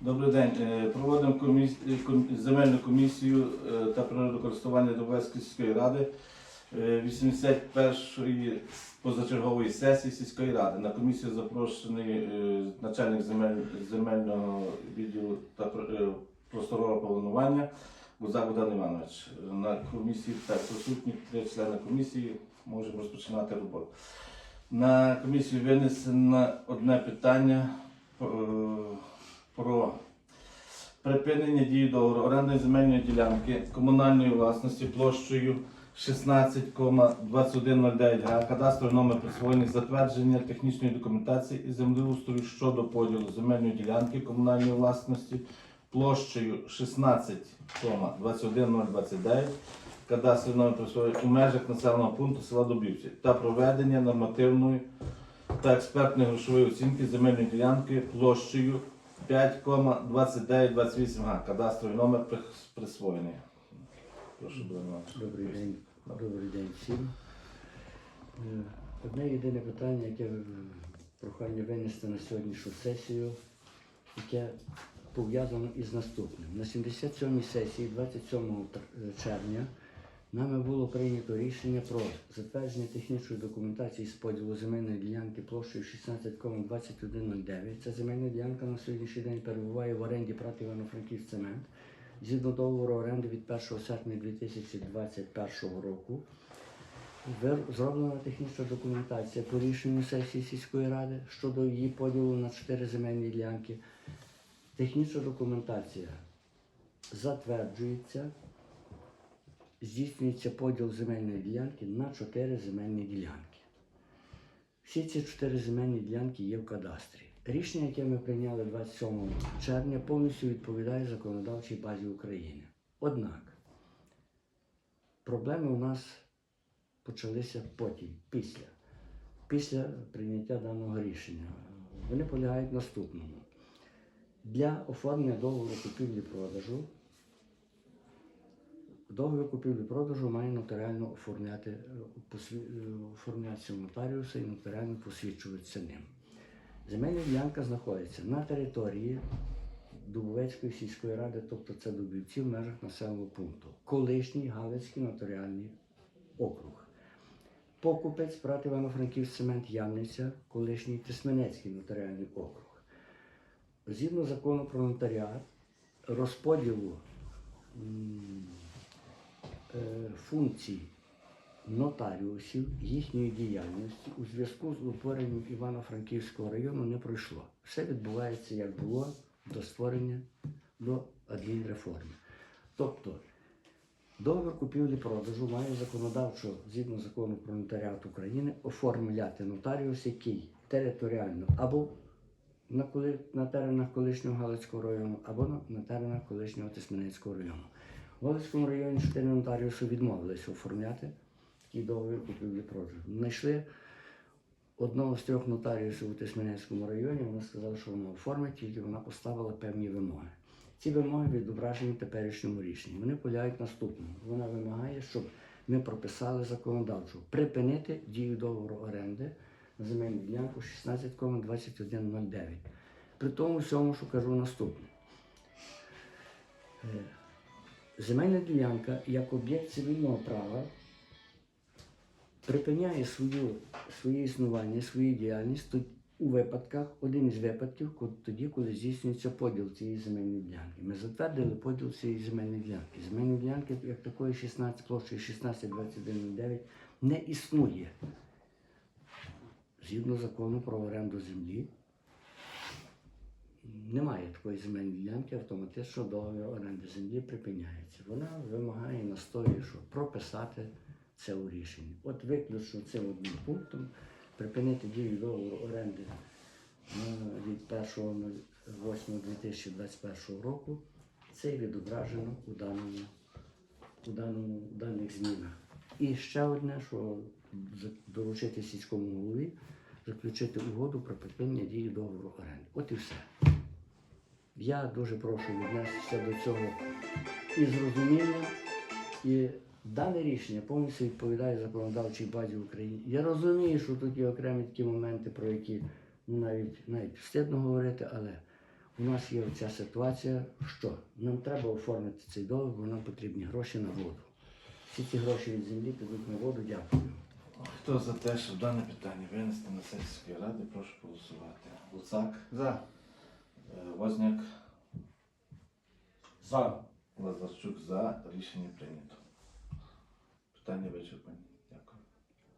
Добрий день. Е, Проводимо коміс... е, земельну комісію е, та природокористування Довбеської сільської ради е, 81-ї позачергової сесії сільської ради. На комісію запрошений начальник земель... земельного відділу та пр- просторового планування Гузак Богдан Іванович. На комісії так присутні три члени комісії. Можемо розпочинати роботу. На комісію винесено одне питання. Про припинення дії договору орендної земельної ділянки комунальної власності площею 16,2109 га, кадастровий номер присвоєний затвердження технічної документації і землеустрою щодо поділу земельної ділянки комунальної власності площею 16,21029 кадастровий номер присвоєний у межах населеного пункту села Дубівці та проведення нормативної та експертної грошової оцінки земельної ділянки площею 5,2928 га. Кадастровий номер присвоєний. Прошу, Добрий день, добрий день всім. Е, Одне єдине питання, яке е, прохання винести на сьогоднішню сесію, яке пов'язано із наступним. На 77-й сесії, 27 е, червня, нами було прийнято рішення про затвердження технічної документації з поділу земельної ділянки площею 16,2109. Ця земельна ділянка на сьогоднішній день перебуває в оренді прати Івано-Франківськ цемент. Згідно договору оренди від 1 серпня 2021 року зроблена технічна документація по рішенню сесії сільської ради щодо її поділу на чотири земельні ділянки. Технічна документація затверджується, здійснюється поділ земельної ділянки на чотири земельні ділянки. Всі ці чотири земельні ділянки є в кадастрі. Рішення, яке ми прийняли 27 червня, повністю відповідає законодавчій базі України. Однак проблеми у нас почалися потім, після, після прийняття даного рішення. Вони полягають в наступному. Для оформлення договору купівлі-продажу договір купівлі-продажу має нотаріально оформляти, е, е, оформлятися нотаріуса і нотаріально посвідчуватися ним. Земельна ділянка знаходиться на території Дубовецької сільської ради, тобто це Дубівці в межах населеного пункту. Колишній Галицький нотаріальний округ. Покупець брат Івано-Франківськ цемент Ямниця, колишній Тисменецький нотаріальний округ. Згідно закону про нотаріат, розподілу функцій нотаріусів, їхньої діяльності у зв'язку з утворенням Івано-Франківського району не пройшло. Все відбувається, як було до створення до адмінреформи. Тобто договір купівлі-продажу має законодавчо, згідно закону про нотаріат України, оформляти нотаріус, який територіально або на, коли, на теренах колишнього Галицького району, або на, на теренах колишнього Тисменецького району. В Галицькому районі чотири нотаріуси відмовилися оформляти такий договір купівлі-продажу. Знайшли одного з трьох нотаріусів у Тисменецькому районі, вона сказала, що вона оформить, тільки вона поставила певні вимоги. Ці вимоги відображені в теперішньому рішенні. Вони полягають наступному. Вона вимагає, щоб ми прописали законодавчо припинити дію договору оренди на земельну ділянку 16,2109. При тому всьому, що кажу наступне. Земельна ділянка як об'єкт цивільного права припиняє свою, своє існування, свою діяльність у випадках, один із випадків, тоді, коли здійснюється поділ цієї земельної ділянки. Ми затвердили поділ цієї земельної ділянки. Земельної ділянки, як такої 16 площею 162109 не існує. Згідно закону про оренду землі, такої земельної ділянки, автоматично договір оренди землі припиняється. Вона вимагає настоює, що прописати це у рішенні. От виключно цим одним пунктом припинити дію договору оренди е, від 1.08.2021 року. Це відображено у даному, у даному, у даних змінах. І ще одне, що доручити сільському голові заключити угоду про припинення дії договору оренди. От і все. Я дуже прошу віднестися до цього із розумінням. І дане рішення повністю відповідає законодавчій базі України. Я розумію, що тут є окремі такі моменти, про які ну, навіть, навіть встидно говорити, але у нас є ця ситуація, що нам треба оформити цей договір, бо нам потрібні гроші на воду. Всі ці гроші від землі підуть на воду, дякую. Хто за те, щоб дане питання винести на сесію сільської ради, прошу голосувати. Луцак, За. Е, Возняк, За. Лазарчук за. Рішення прийнято. Питання вичерпані.